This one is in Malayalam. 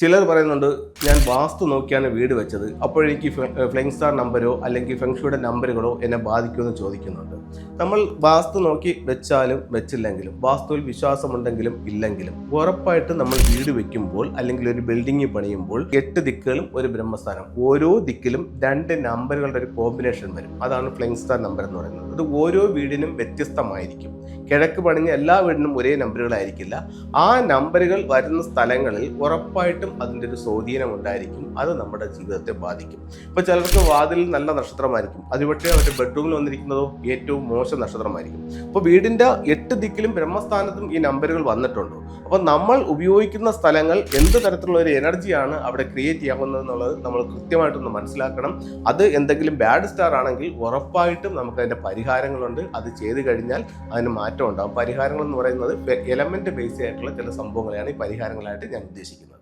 ചിലർ പറയുന്നുണ്ട് ഞാൻ വാസ്തു നോക്കിയാണ് വീട് വെച്ചത്. അപ്പോഴെനിക്ക് ഫ്ലൈങ് സ്റ്റാർ നമ്പരോ അല്ലെങ്കിൽ ഫെങ്ഷുയുടെ നമ്പറുകളോ എന്നെ ബാധിക്കുമെന്ന് ചോദിക്കുന്നുണ്ട്. നമ്മൾ വാസ്തു നോക്കി വെച്ചാലും വെച്ചില്ലെങ്കിലും വാസ്തുവിൽ വിശ്വാസമുണ്ടെങ്കിലും ഇല്ലെങ്കിലും ഉറപ്പായിട്ടും നമ്മൾ വീട് വെക്കുമ്പോൾ അല്ലെങ്കിൽ ഒരു ബിൽഡിംഗ് പണിയുമ്പോൾ എട്ട് ദിക്കുകളും ഒരു ബ്രഹ്മസ്ഥാനം. ഓരോ ദിക്കിലും രണ്ട് നമ്പറുകളുടെ ഒരു കോമ്പിനേഷൻ വരും. അതാണ് ഫ്ലൈങ് സ്റ്റാർ നമ്പർ എന്ന് പറയുന്നത്. അത് ഓരോ വീടിനും വ്യത്യസ്തമായിരിക്കും. കിഴക്ക് പണിഞ്ഞ എല്ലാ വീടിനും ഒരേ നമ്പറുകളായിരിക്കില്ല. ആ നമ്പറുകൾ വരുന്ന സ്ഥലങ്ങളിൽ ഉറപ്പായിട്ടും അതിന്റെ ഒരു സ്വാധീനം ഉണ്ടായിരിക്കും. അത് നമ്മുടെ ജീവിതത്തെ ബാധിക്കും. ഇപ്പോൾ ചിലർക്ക് വാതിൽ നല്ല നക്ഷത്രമായിരിക്കും. അതുപക്ഷേ അവരുടെ ബെഡ്റൂമിൽ വന്നിരിക്കുന്നതോ ഏറ്റവും മോശം നക്ഷത്രമായിരിക്കും. അപ്പോൾ വീടിന്റെ എട്ട് ദിക്കിലും ബ്രഹ്മസ്ഥാനത്തും ഈ നമ്പറുകൾ വന്നിട്ടുണ്ട്. അപ്പോൾ നമ്മൾ ഉപയോഗിക്കുന്ന സ്ഥലങ്ങൾ എന്ത് തരത്തിലുള്ള ഒരു എനർജിയാണ് അവിടെ ക്രിയേറ്റ് ചെയ്യാവുന്നത് എന്നുള്ളത് നമ്മൾ കൃത്യമായിട്ടൊന്ന് മനസ്സിലാക്കണം. അത് എന്തെങ്കിലും ബാഡ് സ്റ്റാർ ആണെങ്കിൽ ഉറപ്പായിട്ടും നമുക്ക് അതിന്റെ പരിഹാരങ്ങളുണ്ട്. അത് ചെയ്തു കഴിഞ്ഞാൽ അതിന് മാറ്റം ഉണ്ടാകും പരിഹാരങ്ങൾ എന്ന് പറയുന്നത് എലമെന്റ് ബേസ് ആയിട്ടുള്ള ചില സംഭവങ്ങളെയാണ് ഈ പരിഹാരങ്ങളായിട്ട് ഞാൻ ഉദ്ദേശിക്കുന്നത്.